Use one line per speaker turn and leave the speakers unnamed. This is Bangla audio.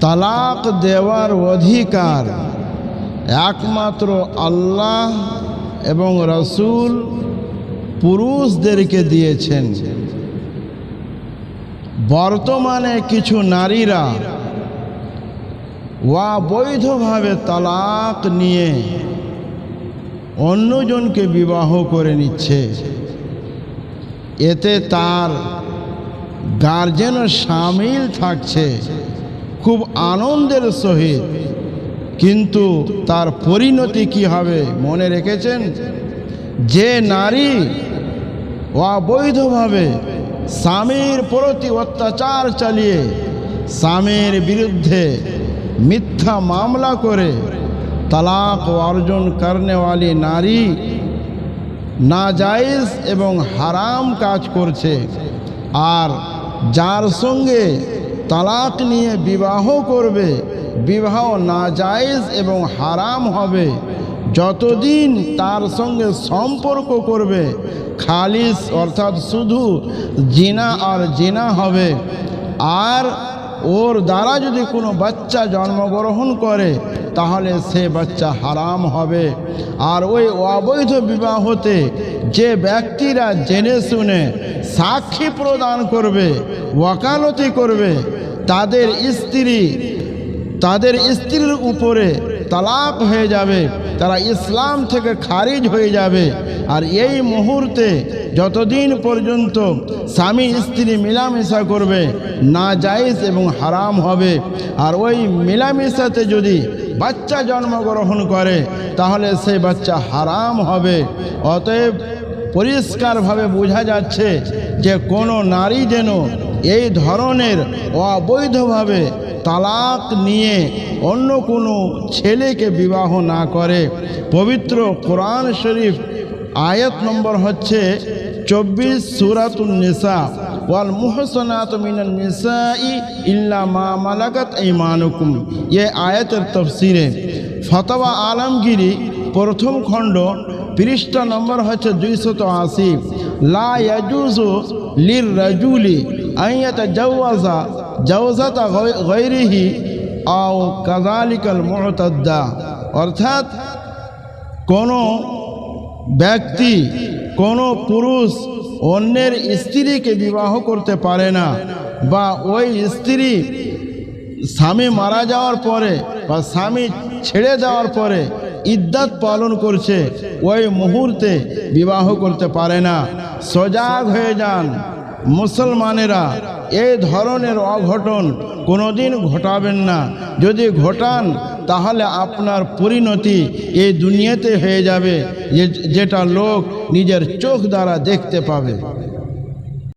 তালাক দেওয়ার অধিকার একমাত্র আল্লাহ এবং রসুল পুরুষদেরকে দিয়েছেন। বর্তমানে কিছু নারীরা ওয়া বৈধভাবে তালাক নিয়ে অন্যজনকে বিবাহ করে নিচ্ছে। এতে তার গার্জেনও সামিল থাকছে। খুব আনন্দের সহিত। কিন্তু তার পরিণতি কি হবে মনে রেখেছেন? যে নারী অবৈধভাবে স্বামীর প্রতি অত্যাচার চালিয়ে স্বামীর বিরুদ্ধে মিথ্যা মামলা করে তালাক অর্জন করনেওয়ালি নারী নাজায়েজ এবং হারাম কাজ করছে। আর যার সঙ্গে তালাক নিয়ে বিবাহ করবে। বিবাহ নাজায়েজ এবং হারাম হবে। যতদিন তার সঙ্গে সম্পর্ক করবে, খালিস অর্থাৎ শুধু জিনা আর জিনা হবে। আর ওর দ্বারা যদি কোনো বাচ্চা জন্মগ্রহণ করে, তাহলে সে বাচ্চা হারাম হবে। আর ওই অবৈধ বিবাহতে যে ব্যক্তিরা জেনে শুনে সাক্ষী প্রদান করবে, ওয়াকালতি করবে তাদের স্ত্রী, তাদের স্ত্রীর উপরে তালাক হয়ে যাবে, তারা ইসলাম থেকে খারিজ হয়ে যাবে। আর এই মুহূর্তে যতদিন পর্যন্ত স্বামী স্ত্রী মিলামিশা করবে না জায়েজ এবং হারাম হবে। আর ওই মিলামিশাতে যদি বাচ্চা জন্মগ্রহণ করে, তাহলে সেই বাচ্চা হারাম হবে। অতএব পরিষ্কারভাবে বোঝা যাচ্ছে যে কোনো নারী যেন এই ধরনের অবৈধভাবে তালাক নিয়ে অন্য কোনো ছেলেকে বিবাহ না করে। পবিত্র কোরআন শরীফ আয়াত নম্বর হচ্ছে চব্বিশ সুরাতুল নিসা। ওয়াল মুহসনাত মিনান নিসাই ইল্লা মা মালাকাত ঈমানুকুম এ আয়াতের তফসিরে ফতোয়া আলমগিরি প্রথম খণ্ড পৃষ্ঠা নম্বর হচ্ছে দুইশত আশি। লা ইয়াজুজু লির রাজুলি আইয়াতা জাওয়াজা জাওজাতা গৈরিহি আও কাজালিকাল মুতাদ্দা অর্থাৎ কোনো ব্যক্তি, কোনো পুরুষ অন্যের স্ত্রীকে বিবাহ করতে পারে না বা ওই স্ত্রী স্বামী মারা যাওয়ার পরে বা স্বামী ছেড়ে দেওয়ার পরে ইদ্যাত পালন করছে, ওই মুহূর্তে বিবাহ করতে পারে না। সজাগ হয়ে যান। মুসলমানেরা এই ধরনের অঘটন কোনোদিন ঘটাবেন না। যদি ঘটান, তাহলে আপনার পরিণতি এই দুনিয়াতে হয়ে যাবে যেটা লোক নিজের চোখ দ্বারা দেখতে পাবে।